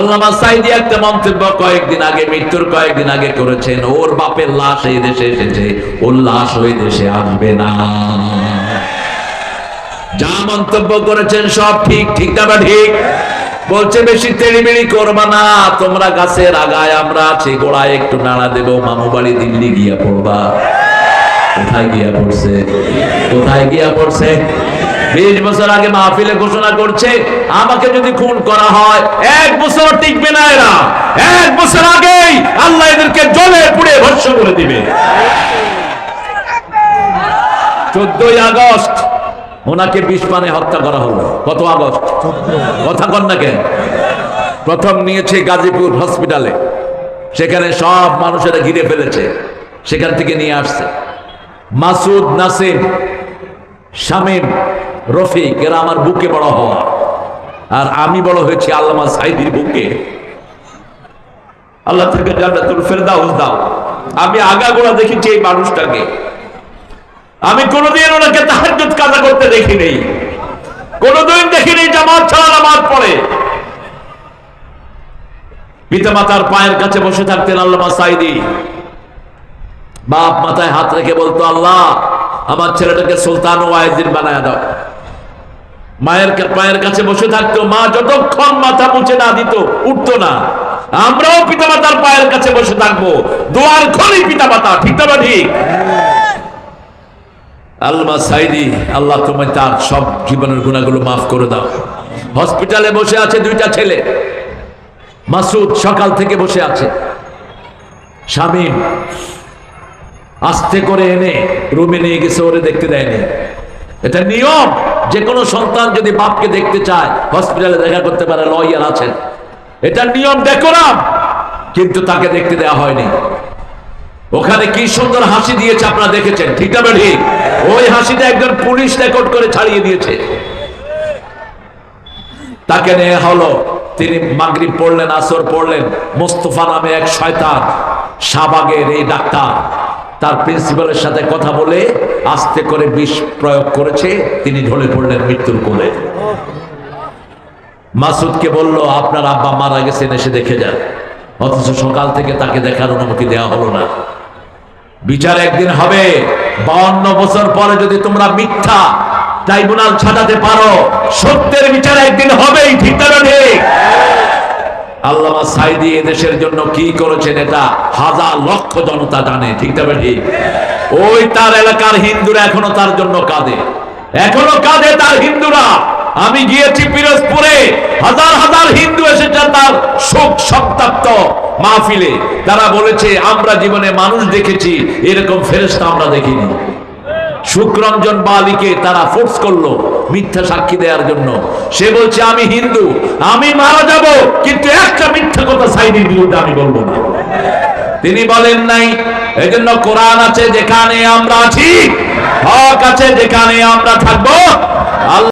আল্লামা সাইদি একটা মন্তব্য কয়েকদিন আগে, মৃত্যুর কয়েকদিন আগে করেছেন, ওর বাপের লাশ এই দেশে এসেছে, ওর লাশ ওই দেশে আসবে না। যা মন্তব্য করেছেন সব ঠিক ঠিক না ঠিক? বলছে, বেশি তেড়িবেড়ি করবা না, তোমরা গাছের আগায় আমরা আছি, গোড়ায় একটু নাড়া দেবো, মামু বাড়ি দিল্লি গিয়া পড়বা। কোথায় গিয়া পড়ছে? কোথায় গিয়া পড়ছে? বিশ বছর আগে মাহফিলে ঘোষণা করছে, আমাকে যদি খুন করা হয়, এক বছর টিকবে না এরা। এক বছর আগেই আল্লাহ এদেরকে জলে পুড়ে ভস্য করে দিবে। চোদ্দই আগস্ট, ওনাকে বিষ পানে হত্যা করা হলো। কত আগস্ট? কথা কন না কেন? প্রথম নিয়েছে গাজীপুর হসপিটালে। সেখানে সব মানুষেরা ঘিরে ফেলেছে। সেখান থেকে নিয়ে আসছে। মাসুদ নাসিম শামীম রফিক, এরা আমার বুকে বড় হওয়া। আর আমি বড় হয়েছি আল্লামা সাইদির বুকে। আল্লাহ থেকে জান্নাতুল ফেরদাউস দাও। আমি আগাগোড়া দেখেছি এই মানুষটাকে। আমি কোনোদিন ওনাকে তাহাজ্জুদ কাজা করতে দেখি নেই কোনোদিন দেখিনি জামাত ছাড়া নামাজ পড়ে। পিতা মাতার পায়ের কাছে বসে থাকতেন আল্লামা সাইদি। বাপ মাথায় হাত রেখে বলতো, আল্লাহ আমার ছেলেটাকে সুলতান ওয়াইজিন বানায় দাও। মায়ের পায়ের কাছে বসে থাকতো, মা যতক্ষণ মাথা মুছে না দিত, উঠতো না। আমরাও পিতামাতার পায়ের কাছে বসে থাকব। দোয়ার খনি পিতামাতা, ঠিক না ঠিক? আল্লাহ সাইদি, আল্লাহ তুমি তার সব জীবনের গুণাগুলো মাফ করে দাও। হসপিটালে বসে আছে দুইটা ছেলে। মাসুদ সকাল থেকে বসে আছে। শামীম আস্তে করে এনে রুমে নিয়ে গেছে, ওরে দেখতে দেয়নি। এটা নিয়ম যে কোনো সন্তান যদি বাপকে দেখতে চায়, হসপিটালে দেখা করতে পারে, লয়ার আছেন। এটা নিয়ম ডেকোরাম কিন্তু তাকে দেখতে দেওয়া হয়নি। ওখানে কি সুন্দর হাসি দিয়েছে আপনারা দেখেছেন, ঠিক না ঠিক? ওই হাসিটা একজন পুলিশ রেকর্ড করে ছাড়িয়ে দিয়েছে। তাকে নিয়ে হলো, তিনি মাগরিব পড়লেন, আসর পড়লেন, মোস্তফা নামে এক শয়তান, শাহবাগের এই ডাক্তার। তার প্রিন্সিপালের সাথে কথা বলে আস্তে করে বিষ প্রয়োগ করেছে, তিনি ঢলে পড়লেন মৃত্যুর কোলে। মাসুদকে বলল, আপনার আব্বা মারা গেছেন, এসে দেখে যান। অথচ সকাল থেকে তাকে দেখার অনুমতি দেওয়া হলো না। বিচার একদিন হবে। বাউন্ন বছর পরে যদি তোমরা মিথ্যা ট্রাইব্যুনাল ছাড়াতে পারো, সত্যের বিচার একদিন হবেই, ঠিক না, ঠিক? আল্লামা সাইদি এদেশের জন্য কি করেছেন এটা হাজার লক্ষ জনতা জানে, ঠিক না ঠিক ওই তার এলাকার হিন্দুরা এখনও তার জন্য কাঁদে। এখনও কাঁদে তার হিন্দুরা। আমি গিয়েছি পিরোজপুরে, হাজার হাজার হিন্দু এসেছে তার শোক সপ্তাপ্ত মাহফিলে। তারা বলেছে, আমরা জীবনে মানুষ দেখেছি, এরকম ফেরেস্তা আমরা দেখিনি। শুক্রঞ্জন বালিকে তারা ফোর্স করল। মিথ্যা সাক্ষী দেওয়ার জন্য। সে বলছে, আমি হিন্দু, আমি মারা যাব, কিন্তু একটা মিথ্যা কথা সাইনির বিরুদ্ধে আমি বলব না। তিনি বলেন নাই, এজন্য কোরআন আছে যেখানে আমরা আছি, হক আছে যেখানে আমরা থাকব। আল্লাহ